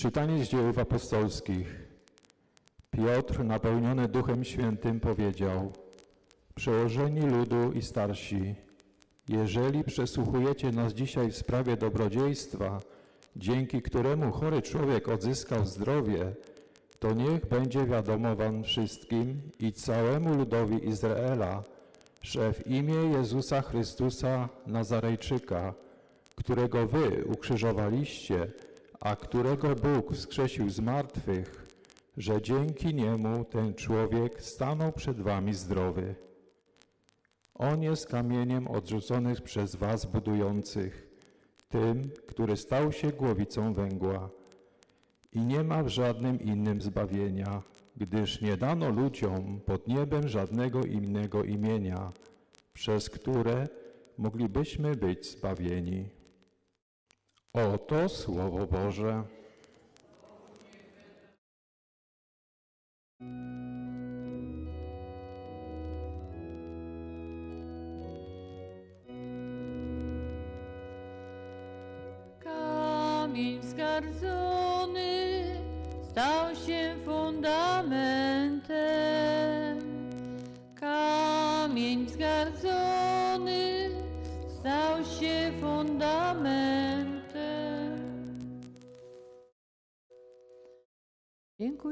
Czytanie z dziejów apostolskich. Piotr, napełniony Duchem Świętym, powiedział: Przełożeni ludu i starsi, jeżeli przesłuchujecie nas dzisiaj w sprawie dobrodziejstwa, dzięki któremu chory człowiek odzyskał zdrowie, to niech będzie wiadomo wam wszystkim i całemu ludowi Izraela, że w imię Jezusa Chrystusa Nazarejczyka, którego wy ukrzyżowaliście, a którego Bóg wskrzesił z martwych, że dzięki niemu ten człowiek stanął przed wami zdrowy. On jest kamieniem odrzuconych przez was budujących, tym, który stał się głowicą węgła. I nie ma w żadnym innym zbawienia, gdyż nie dano ludziom pod niebem żadnego innego imienia, przez które moglibyśmy być zbawieni. Oto Słowo Boże.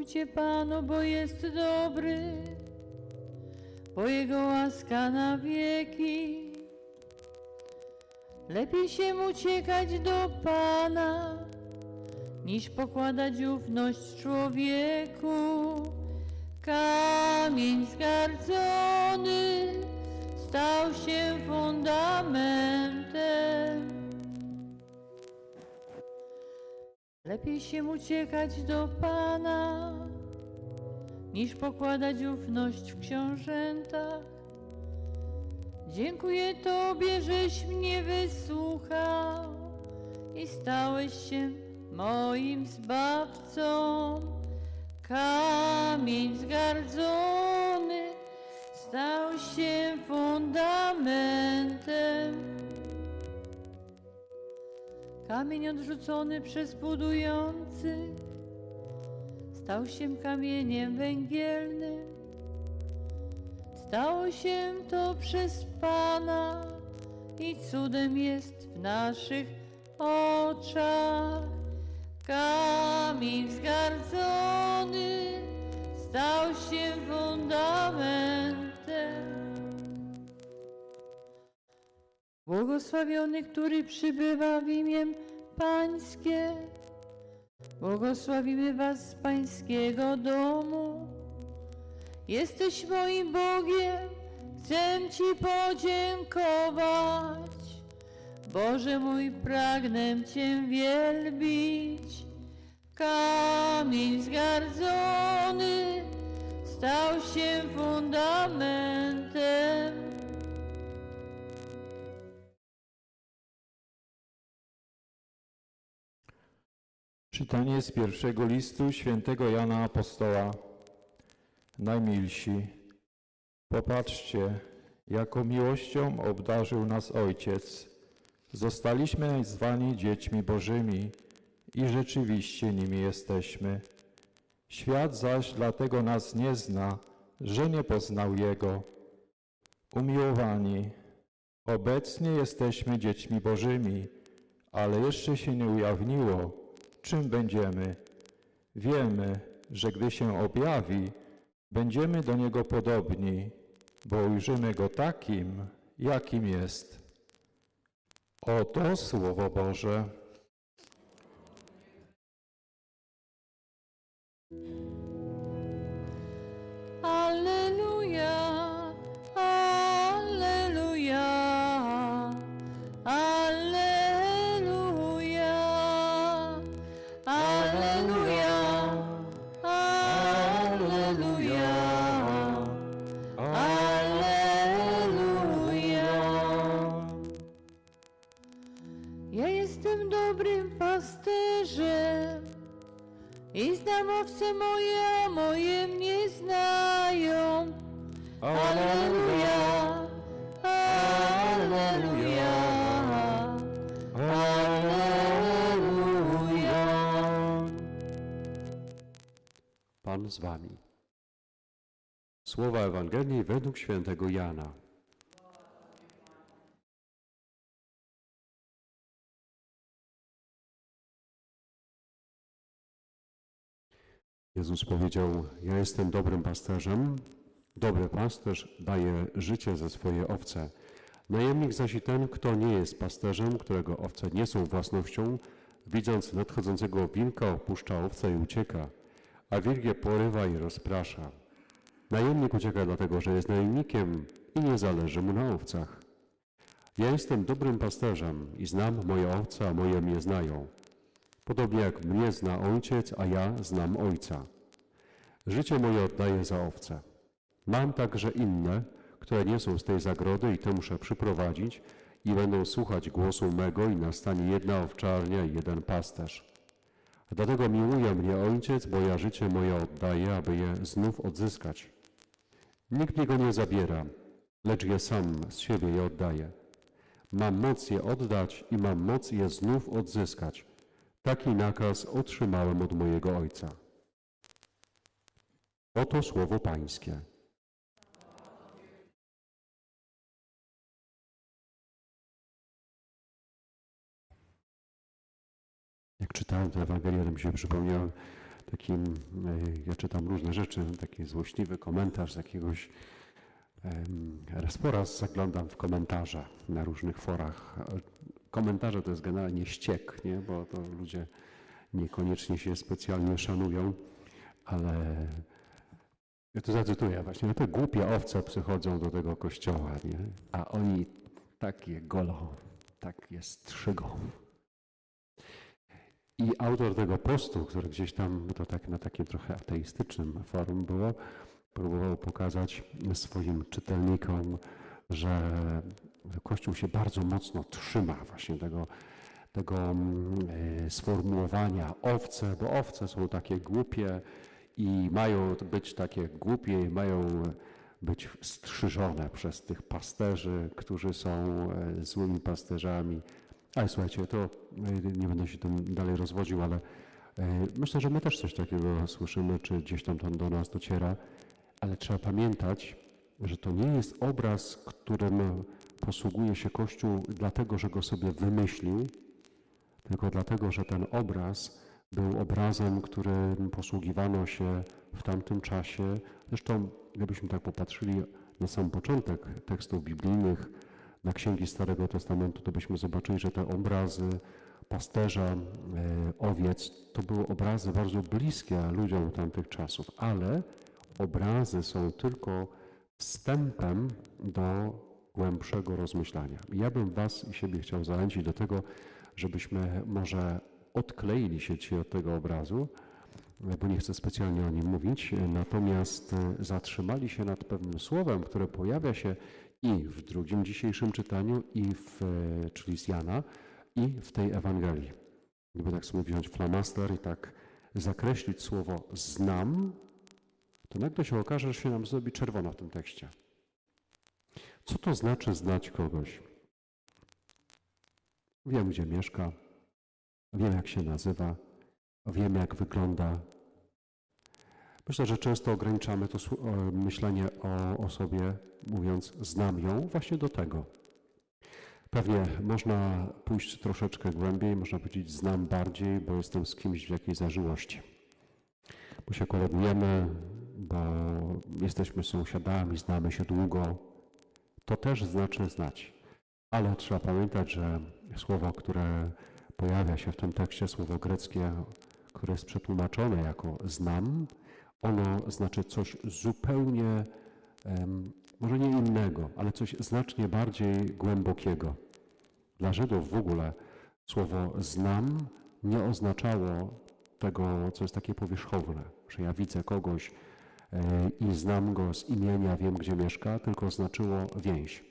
Dziękujcie Panu, bo jest dobry, bo Jego łaska na wieki. Lepiej się uciekać do Pana, niż pokładać ufność człowieku. Kamień zgardzony stał się fundamentem. Lepiej się uciekać do Pana, niż pokładać ufność w książętach. Dziękuję Tobie, żeś mnie wysłuchał i stałeś się moim zbawcą. Kamień zgardzony stał się fundamentem. Kamień odrzucony przez budujących stał się kamieniem węgielnym. Stało się to przez Pana i cudem jest w naszych oczach. Kamień zgardzony Błogosławiony, który przybywa w imię Pańskie. Błogosławimy Was z Pańskiego domu. Jesteś moim Bogiem, chcę Ci podziękować. Boże mój, pragnę Cię wielbić. Kamień zgardzony stał się fundamentem. Czytanie z pierwszego listu świętego Jana Apostoła. Najmilsi, popatrzcie, jaką miłością obdarzył nas Ojciec. Zostaliśmy nazwani dziećmi Bożymi i rzeczywiście nimi jesteśmy. Świat zaś dlatego nas nie zna, że nie poznał Jego. Umiłowani, obecnie jesteśmy dziećmi Bożymi, ale jeszcze się nie ujawniło, czym będziemy. Wiemy, że gdy się objawi, będziemy do Niego podobni, bo ujrzymy Go takim, jakim jest. Oto Słowo Boże. Dobrym pasterzem i znam owce moje, a moje mnie znają. Alleluja, Alleluja, Alleluja. Pan z wami. Słowa Ewangelii według świętego Jana. Jezus powiedział: Ja jestem dobrym pasterzem. Dobry pasterz daje życie za swoje owce. Najemnik zaś i ten, kto nie jest pasterzem, którego owce nie są własnością, widząc nadchodzącego wilka, opuszcza owce i ucieka, a wilk je porywa i rozprasza. Najemnik ucieka dlatego, że jest najemnikiem i nie zależy mu na owcach. Ja jestem dobrym pasterzem i znam moje owce, a moje mnie znają. Podobnie jak mnie zna ojciec, a ja znam ojca. Życie moje oddaję za owce. Mam także inne, które nie są z tej zagrody i te muszę przyprowadzić i będą słuchać głosu mego i nastanie jedna owczarnia i jeden pasterz. Dlatego miłuje mnie ojciec, bo ja życie moje oddaję, aby je znów odzyskać. Nikt mi go nie zabiera, lecz je sam z siebie je oddaje. Mam moc je oddać i mam moc je znów odzyskać. Taki nakaz otrzymałem od mojego Ojca. Oto słowo Pańskie. Jak czytałem tę Ewangelię, to mi się przypomniał takim, e, ja czytam różne rzeczy, taki złośliwy komentarz z jakiegoś raz po raz zaglądam w komentarze na różnych forach. Komentarze to jest generalnie ściek, nie? bo to ludzie niekoniecznie się specjalnie szanują, ale ja to zacytuję właśnie, no te głupie owce przychodzą do tego kościoła, nie? a oni takie golą, tak je strzygą. I autor tego postu, który gdzieś tam, to tak na takim trochę ateistycznym forum było, próbował pokazać swoim czytelnikom, że Kościół się bardzo mocno trzyma właśnie tego, tego mm, e, sformułowania owce, bo owce są takie głupie i mają być takie głupie i mają być strzyżone przez tych pasterzy, którzy są e, złymi pasterzami. Ale słuchajcie, to e, nie będę się tym dalej rozwodził, ale e, myślę, że my też coś takiego słyszymy, czy gdzieś tam to do nas dociera, ale trzeba pamiętać, że to nie jest obraz, którym posługuje się Kościół dlatego, że go sobie wymyślił, tylko dlatego, że ten obraz był obrazem, którym posługiwano się w tamtym czasie. Zresztą, gdybyśmy tak popatrzyli na sam początek tekstów biblijnych, na księgi Starego Testamentu, to byśmy zobaczyli, że te obrazy pasterza e, owiec to były obrazy bardzo bliskie ludziom tamtych czasów, ale obrazy są tylko wstępem do głębszego rozmyślania. Ja bym Was i siebie chciał zachęcić do tego, żebyśmy może odkleili się dzisiaj od tego obrazu, bo nie chcę specjalnie o nim mówić, natomiast zatrzymali się nad pewnym słowem, które pojawia się i w drugim dzisiejszym czytaniu, i w, czyli z Jana, i w tej Ewangelii. Gdyby tak sobie wziąć flamaster i tak zakreślić słowo znam, to nagle się okaże, że się nam zrobi czerwono w tym tekście. Co to znaczy znać kogoś? Wiem, gdzie mieszka, wiem, jak się nazywa, wiem, jak wygląda. Myślę, że często ograniczamy to myślenie o osobie, mówiąc znam ją, właśnie do tego. Pewnie można pójść troszeczkę głębiej, można powiedzieć znam bardziej, bo jestem z kimś w jakiejś zażyłości. Bo się kolegujemy, bo jesteśmy sąsiadami, znamy się długo. To też znaczy znać. Ale trzeba pamiętać, że słowo, które pojawia się w tym tekście, słowo greckie, które jest przetłumaczone jako znam, ono znaczy coś zupełnie, może nie innego, ale coś znacznie bardziej głębokiego. Dla Żydów w ogóle słowo znam nie oznaczało tego, co jest takie powierzchowne, że ja widzę kogoś i znam go z imienia, wiem gdzie mieszka, tylko znaczyło więź.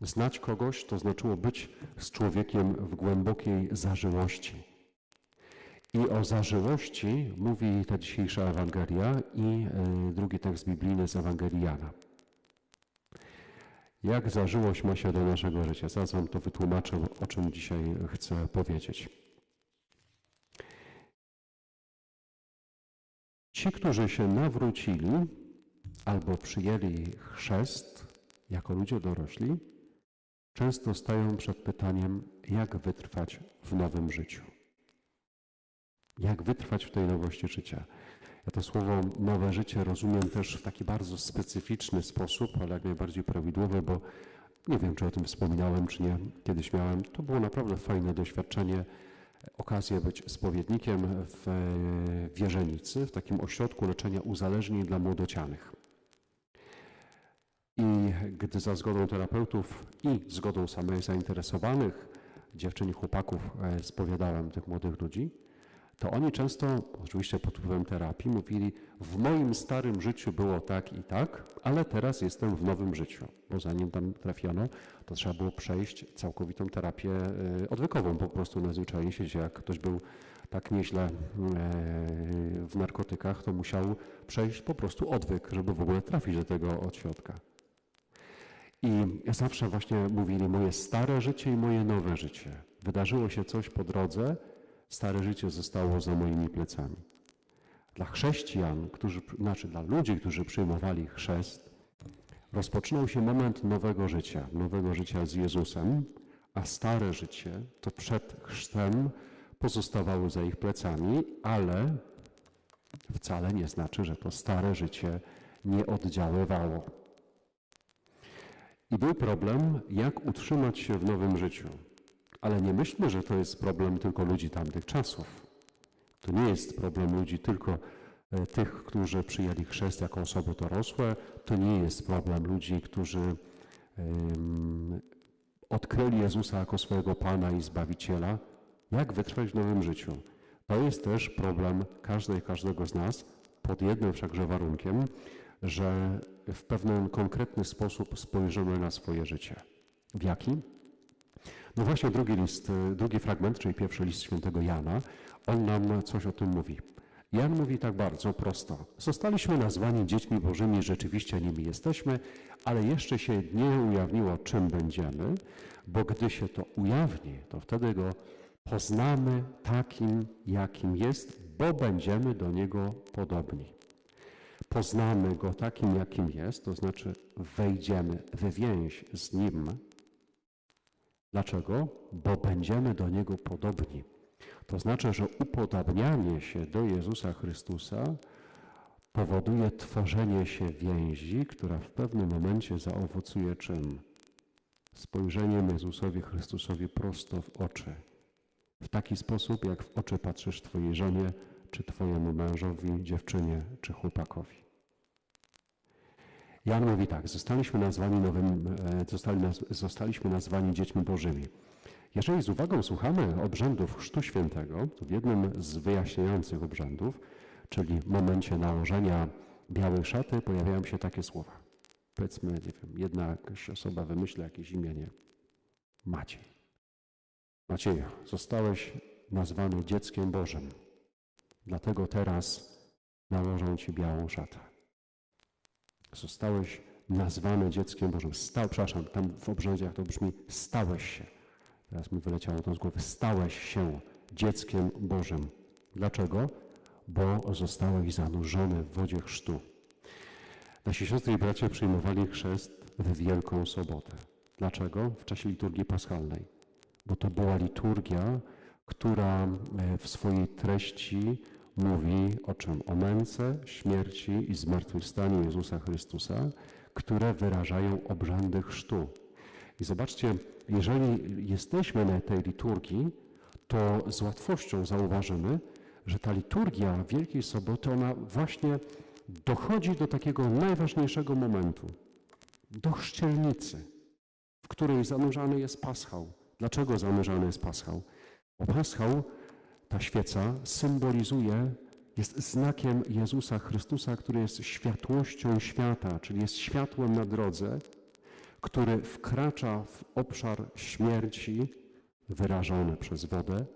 Znać kogoś to znaczyło być z człowiekiem w głębokiej zażyłości. I o zażyłości mówi ta dzisiejsza Ewangelia i e, drugi tekst biblijny z Ewangelii Jana. Jak zażyłość ma się do naszego życia? Zaraz Wam to wytłumaczę, o czym dzisiaj chcę powiedzieć. Ci, którzy się nawrócili albo przyjęli chrzest jako ludzie dorośli, często stają przed pytaniem, jak wytrwać w nowym życiu. Jak wytrwać w tej nowości życia? Ja to słowo nowe życie rozumiem też w taki bardzo specyficzny sposób, ale jak najbardziej prawidłowy, bo nie wiem, czy o tym wspominałem, czy nie. Kiedyś miałem. To było naprawdę fajne doświadczenie, okazję być spowiednikiem w e, Wierzenicy, w takim ośrodku leczenia uzależnień dla młodocianych. I gdy za zgodą terapeutów i zgodą samych zainteresowanych, dziewczyn i chłopaków, e, spowiadałem tych młodych ludzi, to oni często, oczywiście pod wpływem terapii, mówili: W moim starym życiu było tak i tak, ale teraz jestem w nowym życiu. Bo zanim tam trafiono, to trzeba było przejść całkowitą terapię e, odwykową, po prostu na zwyczajnie świecie. Jak ktoś był tak nieźle e, w narkotykach, to musiał przejść po prostu odwyk, żeby w ogóle trafić do tego odśrodka. I zawsze właśnie mówili moje stare życie i moje nowe życie. Wydarzyło się coś po drodze, stare życie zostało za moimi plecami. Dla chrześcijan, którzy, znaczy dla ludzi, którzy przyjmowali chrzest, rozpoczynał się moment nowego życia, nowego życia z Jezusem, a stare życie to przed chrztem pozostawało za ich plecami, ale wcale nie znaczy, że to stare życie nie oddziaływało. I był problem, jak utrzymać się w nowym życiu. Ale nie myślmy, że to jest problem tylko ludzi tamtych czasów. To nie jest problem ludzi tylko e, tych, którzy przyjęli chrzest jako osoby dorosłe. To nie jest problem ludzi, którzy um, odkryli Jezusa jako swojego Pana i Zbawiciela. Jak wytrwać w nowym życiu? To jest też problem każdej, każdego z nas, pod jednym wszakże warunkiem, że w pewien konkretny sposób spojrzymy na swoje życie. W jaki? No właśnie drugi list, drugi fragment, czyli pierwszy list świętego Jana, on nam coś o tym mówi. Jan mówi tak bardzo prosto. Zostaliśmy nazwani dziećmi Bożymi, rzeczywiście nimi jesteśmy, ale jeszcze się nie ujawniło, czym będziemy, bo gdy się to ujawni, to wtedy go poznamy takim, jakim jest, bo będziemy do niego podobni. Poznamy go takim, jakim jest, to znaczy wejdziemy w więź z nim. Dlaczego? Bo będziemy do niego podobni. To znaczy, że upodabnianie się do Jezusa Chrystusa powoduje tworzenie się więzi, która w pewnym momencie zaowocuje czym? Spojrzeniem Jezusowi Chrystusowi prosto w oczy. W taki sposób, jak w oczy patrzysz Twojej żonie, czy Twojemu mężowi, dziewczynie, czy chłopakowi. Jan mówi tak, zostaliśmy nazwani, nowym, e, zostali, zostaliśmy nazwani dziećmi Bożymi. Jeżeli z uwagą słuchamy obrzędów Chrztu Świętego, w jednym z wyjaśniających obrzędów, czyli w momencie nałożenia białej szaty, pojawiają się takie słowa. Powiedzmy, nie wiem, jedna osoba wymyśla jakieś imienie. Maciej. Macieju, zostałeś nazwany dzieckiem Bożym. Dlatego teraz nałożę Ci białą szatę. Zostałeś nazwany dzieckiem Bożym. Stał, przepraszam, tam w obrzędziach to brzmi stałeś się. Teraz mi wyleciało to z głowy. Stałeś się dzieckiem Bożym. Dlaczego? Bo zostałeś zanurzony w wodzie chrztu. Nasi siostry i bracia przyjmowali chrzest w Wielką Sobotę. Dlaczego? W czasie liturgii paschalnej. Bo to była liturgia, która e, w swojej treści mówi o czym? O męce, śmierci i zmartwychwstaniu Jezusa Chrystusa, które wyrażają obrzędy chrztu. I zobaczcie, jeżeli jesteśmy na tej liturgii, to z łatwością zauważymy, że ta liturgia Wielkiej Soboty, ona właśnie dochodzi do takiego najważniejszego momentu, do chrzcielnicy, w której zanurzany jest paschał. Dlaczego zanurzany jest paschał? Bo paschał ta świeca symbolizuje, jest znakiem Jezusa Chrystusa, który jest światłością świata, czyli jest światłem na drodze, który wkracza w obszar śmierci wyrażony przez wodę.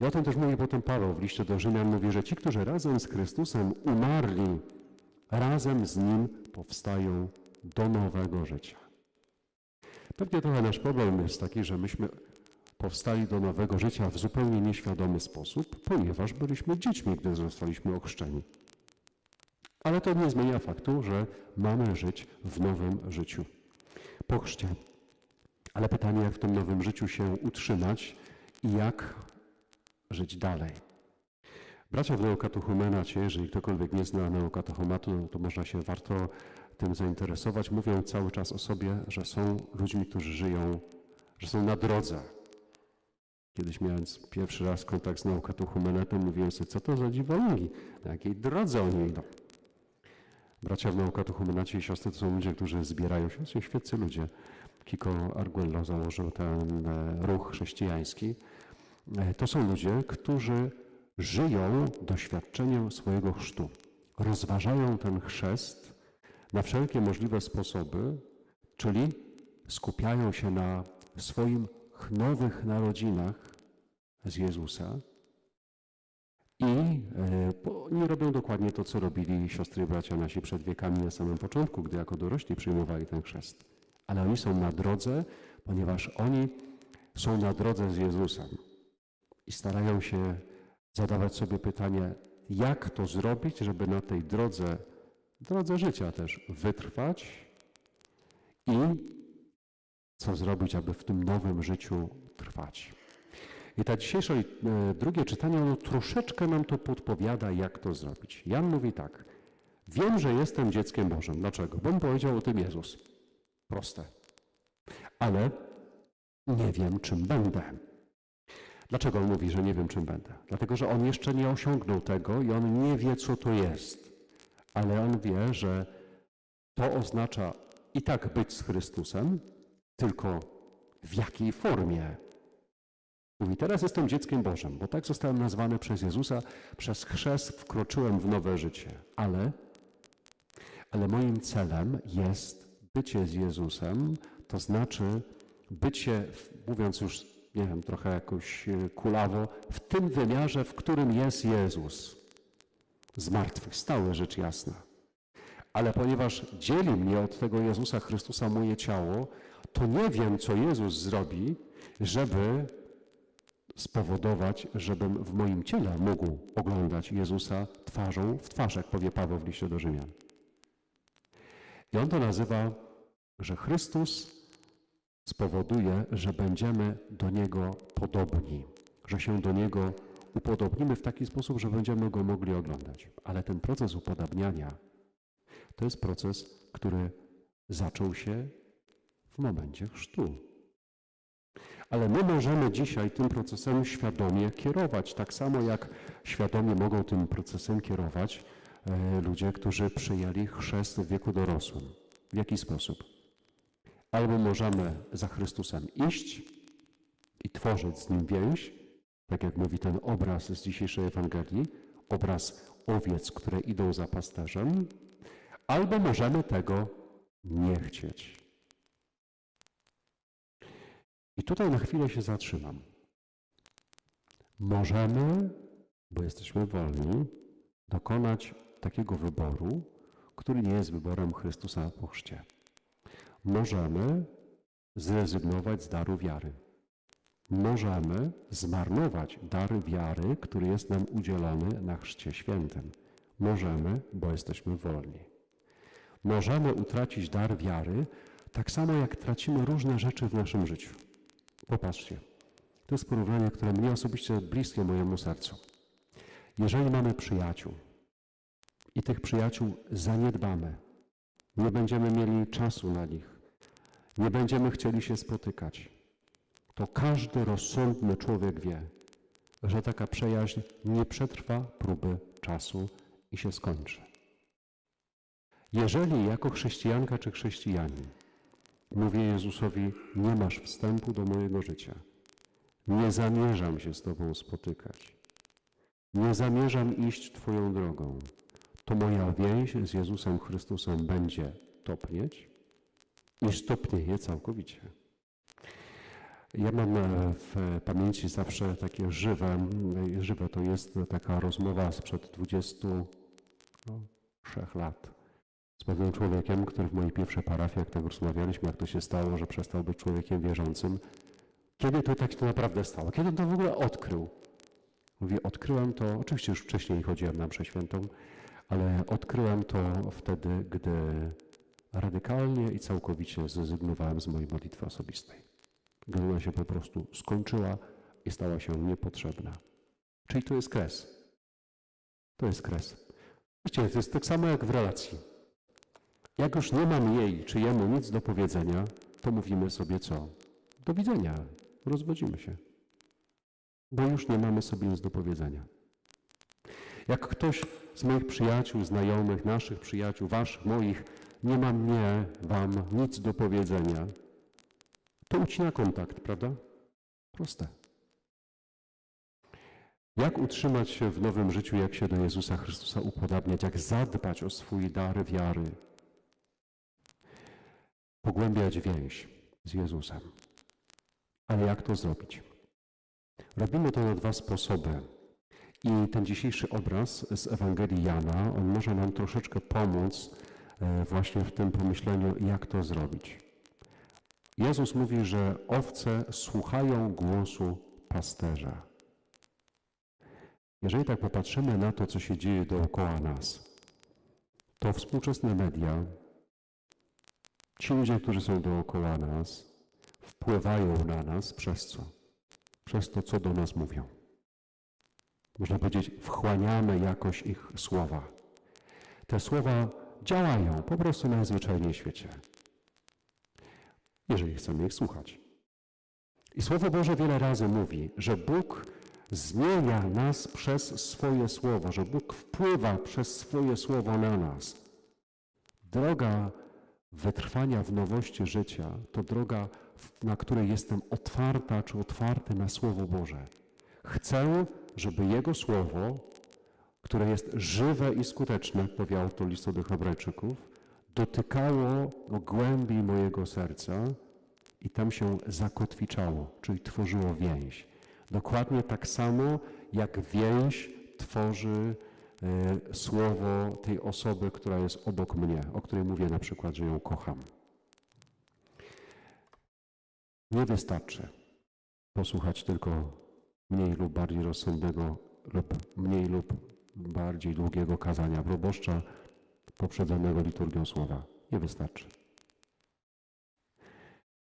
I o tym też mówi potem Paweł w liście do Rzymian, mówi, że ci, którzy razem z Chrystusem umarli, razem z Nim powstają do nowego życia. Pewnie trochę nasz problem jest taki, że myśmy powstali do nowego życia w zupełnie nieświadomy sposób, ponieważ byliśmy dziećmi, gdy zostaliśmy ochrzczeni. Ale to nie zmienia faktu, że mamy żyć w nowym życiu. Po chrzcie. Ale pytanie, jak w tym nowym życiu się utrzymać i jak żyć dalej. Bracia w neokatochumenacie, jeżeli ktokolwiek nie zna neokatechumatu, to można się warto tym zainteresować. Mówią cały czas o sobie, że są ludźmi, którzy żyją, że są na drodze. Kiedyś miałem pierwszy raz kontakt z neokatochumenatem, mówiłem sobie, co to za dziwolągi, na jakiej drodze oni idą. Bracia w neokatochumenacie i siostry to są ludzie, którzy zbierają się, są świeccy ludzie. Kiko Arguello założył ten e, ruch chrześcijański. E, To są ludzie, którzy żyją doświadczeniem swojego chrztu. Rozważają ten chrzest na wszelkie możliwe sposoby, czyli skupiają się na swoim nowych narodzinach z Jezusa i e, oni robią dokładnie to, co robili siostry i bracia nasi przed wiekami na samym początku, gdy jako dorośli przyjmowali ten chrzest. Ale oni są na drodze, ponieważ oni są na drodze z Jezusem i starają się zadawać sobie pytanie, jak to zrobić, żeby na tej drodze, drodze życia też wytrwać i co zrobić, aby w tym nowym życiu trwać. I ta dzisiejsze drugie czytanie, ono troszeczkę nam to podpowiada, jak to zrobić. Jan mówi tak. Wiem, że jestem dzieckiem Bożym. Dlaczego? Bo powiedział o tym Jezus. Proste. Ale nie wiem, czym będę. Dlaczego on mówi, że nie wiem, czym będę? Dlatego, że on jeszcze nie osiągnął tego i on nie wie, co to jest. Ale on wie, że to oznacza i tak być z Chrystusem, tylko w jakiej formie. Mówi, teraz jestem dzieckiem Bożym, bo tak zostałem nazwany przez Jezusa, przez chrzest wkroczyłem w nowe życie. Ale, ale moim celem jest bycie z Jezusem, to znaczy bycie, mówiąc już, nie wiem, trochę jakoś e, kulawo, w tym wymiarze, w którym jest Jezus. Zmartwychwstały, rzecz jasna. Ale ponieważ dzieli mnie od tego Jezusa Chrystusa moje ciało, to nie wiem, co Jezus zrobi, żeby spowodować, żebym w moim ciele mógł oglądać Jezusa twarzą w twarz, jak powie Paweł w liście do Rzymian. I on to nazywa, że Chrystus spowoduje, że będziemy do Niego podobni, że się do Niego upodobnimy w taki sposób, że będziemy Go mogli oglądać. Ale ten proces upodabniania to jest proces, który zaczął się w momencie chrztu. Ale my możemy dzisiaj tym procesem świadomie kierować, tak samo jak świadomie mogą tym procesem kierować e, ludzie, którzy przyjęli chrzest w wieku dorosłym. W jaki sposób? Albo możemy za Chrystusem iść i tworzyć z Nim więź, tak jak mówi ten obraz z dzisiejszej Ewangelii, obraz owiec, które idą za pasterzem, albo możemy tego nie chcieć. I tutaj na chwilę się zatrzymam. Możemy, bo jesteśmy wolni, dokonać takiego wyboru, który nie jest wyborem Chrystusa po chrzcie. Możemy zrezygnować z daru wiary. Możemy zmarnować dar wiary, który jest nam udzielony na chrzcie świętym. Możemy, bo jesteśmy wolni. Możemy utracić dar wiary, tak samo jak tracimy różne rzeczy w naszym życiu. Popatrzcie, to jest porównanie, które mnie osobiście bliskie mojemu sercu. Jeżeli mamy przyjaciół i tych przyjaciół zaniedbamy, nie będziemy mieli czasu na nich, nie będziemy chcieli się spotykać, to każdy rozsądny człowiek wie, że taka przyjaźń nie przetrwa próby czasu i się skończy. Jeżeli jako chrześcijanka czy chrześcijanin mówię Jezusowi, nie masz wstępu do mojego życia, nie zamierzam się z Tobą spotykać, nie zamierzam iść Twoją drogą, to moja więź z Jezusem Chrystusem będzie topnieć i stopnieje całkowicie. Ja mam e, w pamięci zawsze takie żywe, żywe to jest taka rozmowa sprzed 23 lat z pewnym człowiekiem, który w mojej pierwszej parafii, jak tak rozmawialiśmy, jak to się stało, że przestał być człowiekiem wierzącym. Kiedy to tak się naprawdę stało? Kiedy on to w ogóle odkrył? Mówi, odkryłem to, oczywiście już wcześniej chodziłem na mszę świętą, Ale odkryłem to wtedy, gdy radykalnie i całkowicie zrezygnowałem z mojej modlitwy osobistej. Gdy ona się po prostu skończyła i stała się niepotrzebna. Czyli to jest kres. To jest kres. Wiecie, to jest tak samo jak w relacji. Jak już nie mam jej czy jemu nic do powiedzenia, to mówimy sobie co? Do widzenia. Rozwodzimy się. Bo już nie mamy sobie nic do powiedzenia. Jak ktoś z moich przyjaciół, znajomych, naszych przyjaciół, waszych, moich, nie ma mnie, wam nic do powiedzenia, to ucina kontakt, prawda? Proste. Jak utrzymać się w nowym życiu, jak się do Jezusa Chrystusa upodabniać, jak zadbać o swój dar wiary? Pogłębiać więź z Jezusem. Ale jak to zrobić? Robimy to na dwa sposoby. I ten dzisiejszy obraz z Ewangelii Jana, on może nam troszeczkę pomóc e, właśnie w tym pomyśleniu, jak to zrobić. Jezus mówi, że owce słuchają głosu pasterza. Jeżeli tak popatrzymy na to, co się dzieje dookoła nas, to współczesne media, ci ludzie, którzy są dookoła nas, wpływają na nas przez co? Przez to, co do nas mówią. Można powiedzieć, wchłaniamy jakoś ich słowa. Te słowa działają po prostu najzwyczajniej w świecie, jeżeli chcemy ich słuchać. I Słowo Boże wiele razy mówi, że Bóg zmienia nas przez swoje słowo, że Bóg wpływa przez swoje słowo na nas. Droga wytrwania w nowości życia to droga, na której jestem otwarta czy otwarty na Słowo Boże. Chcę, żeby Jego Słowo, które jest żywe i skuteczne, jak powie autor listu do Hebrajczyków, dotykało głębi mojego serca i tam się zakotwiczało, czyli tworzyło więź. Dokładnie tak samo, jak więź tworzy słowo tej osoby, która jest obok mnie, o której mówię na przykład, że ją kocham. Nie wystarczy posłuchać tylko mniej lub bardziej rozsądnego lub mniej lub bardziej długiego kazania proboszcza poprzedzonego liturgią słowa. Nie wystarczy.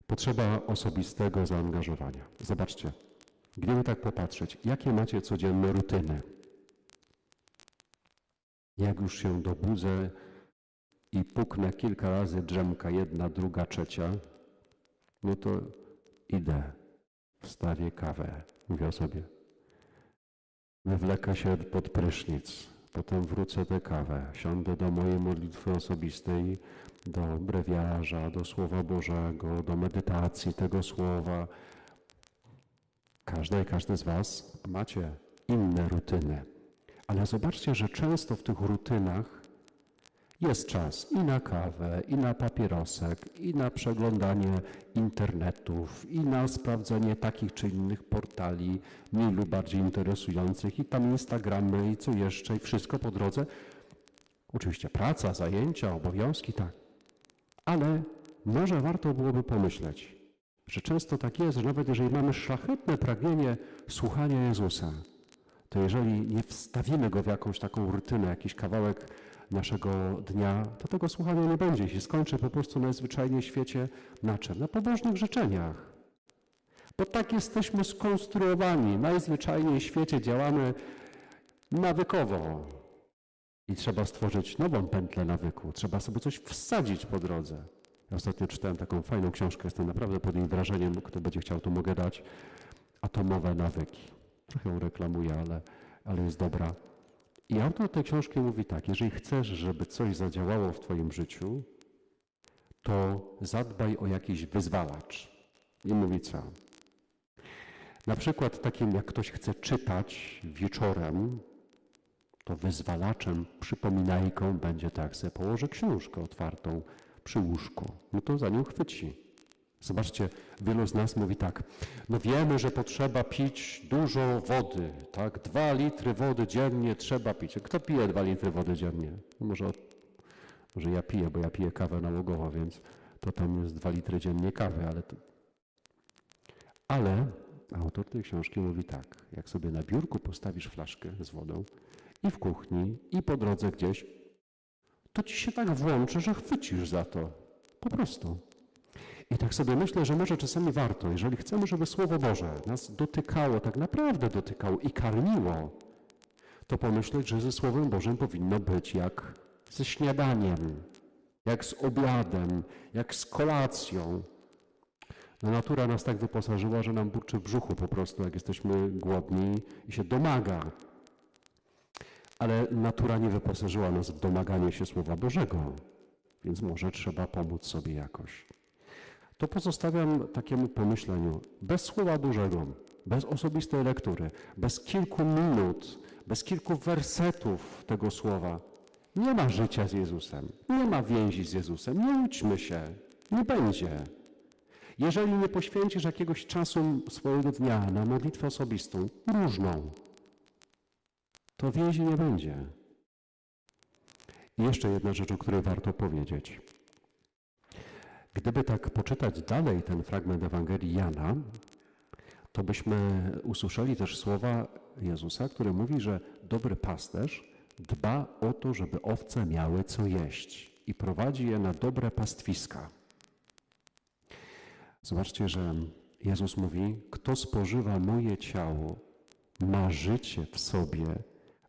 Potrzeba osobistego zaangażowania. Zobaczcie, gdyby tak popatrzeć, jakie macie codzienne rutyny? Jak już się dobudzę i puknę kilka razy drzemka, jedna, druga, trzecia, no to idę, wstawię kawę, mówię sobie. Wywlekę się pod prysznic, potem wrócę tę kawę, siądę do mojej modlitwy osobistej, do brewiarza, do Słowa Bożego, do medytacji tego Słowa. Każda i każdy z Was macie inne rutyny, ale zobaczcie, że często w tych rutynach jest czas i na kawę, i na papierosek, i na przeglądanie internetów, i na sprawdzenie takich czy innych portali, mniej lub bardziej interesujących, i tam Instagramy, i co jeszcze, i wszystko po drodze. Oczywiście praca, zajęcia, obowiązki, tak. Ale może warto byłoby pomyśleć, że często tak jest, że nawet jeżeli mamy szlachetne pragnienie słuchania Jezusa, to jeżeli nie wstawimy go w jakąś taką rutynę, jakiś kawałek naszego dnia, to tego słuchania nie będzie. Się skończy po prostu najzwyczajniej w świecie na czym? Na pobożnych życzeniach. Bo tak jesteśmy skonstruowani. Najzwyczajniej w świecie działamy nawykowo. I trzeba stworzyć nową pętlę nawyku. Trzeba sobie coś wsadzić po drodze. Ja ostatnio czytałem taką fajną książkę, jestem naprawdę pod jej wrażeniem. Kto będzie chciał, to mogę dać. Atomowe nawyki. Trochę ją reklamuję, ale, ale jest dobra. I autor tej książki mówi tak: jeżeli chcesz, żeby coś zadziałało w Twoim życiu, to zadbaj o jakiś wyzwalacz. Nie mówi co. Na przykład takim, jak ktoś chce czytać wieczorem, to wyzwalaczem, przypominajką będzie tak, że położy książkę otwartą przy łóżku. No to za nią chwyci. Zobaczcie, wielu z nas mówi tak, no wiemy, że potrzeba pić dużo wody, tak? Dwa litry wody dziennie trzeba pić. Kto pije dwa litry wody dziennie? No może, może ja piję, bo ja piję kawę nałogowo, więc to tam jest dwa litry dziennie kawy, ale to... Ale autor tej książki mówi tak, jak sobie na biurku postawisz flaszkę z wodą i w kuchni, i po drodze gdzieś, to ci się tak włączy, że chwycisz za to. Po prostu. I tak sobie myślę, że może czasami warto, jeżeli chcemy, żeby Słowo Boże nas dotykało, tak naprawdę dotykało i karmiło, to pomyśleć, że ze Słowem Bożym powinno być jak ze śniadaniem, jak z obiadem, jak z kolacją. No natura nas tak wyposażyła, że nam burczy w brzuchu po prostu, jak jesteśmy głodni i się domaga. Ale natura nie wyposażyła nas w domaganie się Słowa Bożego, więc może trzeba pomóc sobie jakoś. To pozostawiam takiemu pomyśleniu. Bez Słowa Bożego, bez osobistej lektury, bez kilku minut, bez kilku wersetów tego Słowa, nie ma życia z Jezusem, nie ma więzi z Jezusem. Nie uczmy się, nie będzie. Jeżeli nie poświęcisz jakiegoś czasu swojego dnia na modlitwę osobistą, różną, to więzi nie będzie. I jeszcze jedna rzecz, o której warto powiedzieć. Gdyby tak poczytać dalej ten fragment Ewangelii Jana, to byśmy usłyszeli też słowa Jezusa, który mówi, że dobry pasterz dba o to, żeby owce miały co jeść i prowadzi je na dobre pastwiska. Zobaczcie, że Jezus mówi: Kto spożywa moje ciało, ma życie w sobie,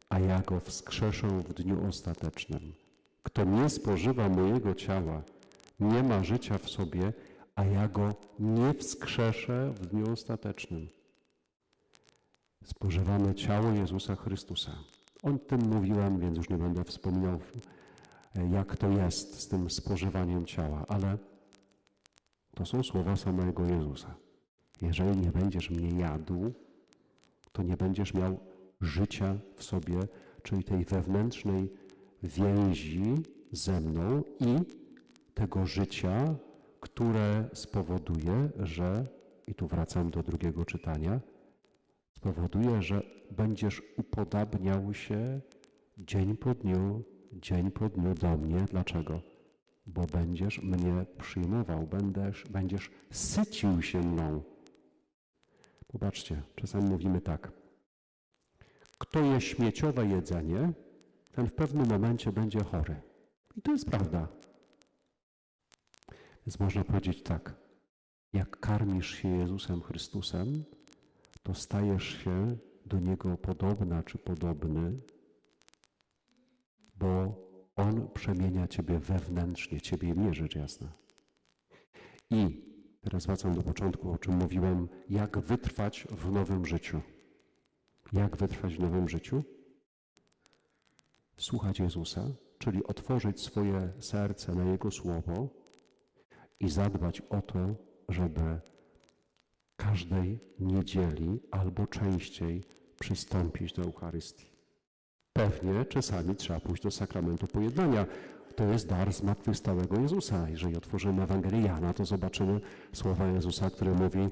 a ja go wskrzeszę w dniu ostatecznym. Kto nie spożywa mojego ciała, nie ma życia w sobie, a ja go nie wskrzeszę w dniu ostatecznym. Spożywamy ciało Jezusa Chrystusa. O tym mówiłem, więc już nie będę wspominał, jak to jest z tym spożywaniem ciała, ale to są słowa samego Jezusa. Jeżeli nie będziesz mnie jadł, to nie będziesz miał życia w sobie, czyli tej wewnętrznej więzi ze mną i tego życia, które spowoduje, że, i tu wracam do drugiego czytania, spowoduje, że będziesz upodabniał się dzień po dniu, dzień po dniu do mnie. Dlaczego? Bo będziesz mnie przyjmował, będziesz, będziesz sycił się mną. Popatrzcie, czasami mówimy tak. Kto je śmieciowe jedzenie, ten w pewnym momencie będzie chory. I to jest prawda. Więc można powiedzieć tak. Jak karmisz się Jezusem Chrystusem, to stajesz się do Niego podobna czy podobny, bo On przemienia Ciebie wewnętrznie, Ciebie mnie, rzecz jasna. I teraz wracam do początku, o czym mówiłem, jak wytrwać w nowym życiu. Jak wytrwać w nowym życiu? Słuchać Jezusa, czyli otworzyć swoje serce na Jego Słowo i zadbać o to, żeby każdej niedzieli albo częściej przystąpić do Eucharystii. Pewnie czasami trzeba pójść do sakramentu pojednania. To jest dar zmartwychwstałego Jezusa. Jeżeli otworzymy Ewangelię Jana, to zobaczymy słowa Jezusa, który mówi,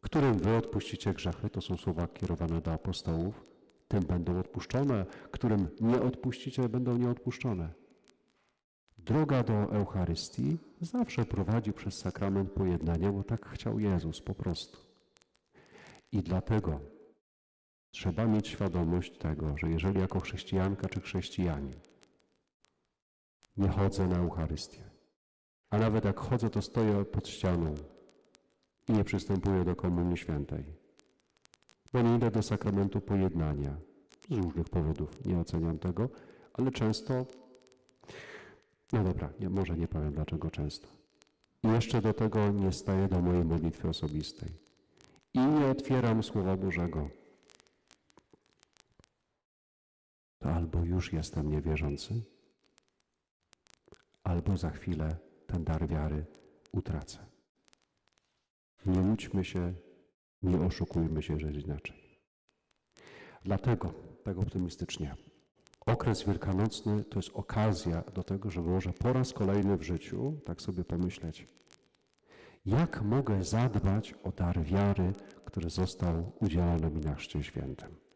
którym wy odpuścicie grzechy, to są słowa kierowane do apostołów, tym będą odpuszczone, którym nie odpuścicie, będą nieodpuszczone. Droga do Eucharystii zawsze prowadzi przez sakrament pojednania, bo tak chciał Jezus po prostu. I dlatego trzeba mieć świadomość tego, że jeżeli jako chrześcijanka czy chrześcijanin nie chodzę na Eucharystię, a nawet jak chodzę, to stoję pod ścianą i nie przystępuję do Komunii Świętej, bo nie idę do sakramentu pojednania. Z różnych powodów nie oceniam tego, ale często no dobra, nie, może nie powiem dlaczego często. I jeszcze do tego nie staję do mojej modlitwy osobistej. I nie otwieram Słowa Bożego. To albo już jestem niewierzący, albo za chwilę ten dar wiary utracę. Nie łudźmy się, nie oszukujmy się, że jest inaczej. Dlatego, tak optymistycznie, Okres wielkanocny to jest okazja do tego, żeby może po raz kolejny w życiu tak sobie pomyśleć, jak mogę zadbać o dar wiary, który został udzielony mi na Chrzcie Świętym.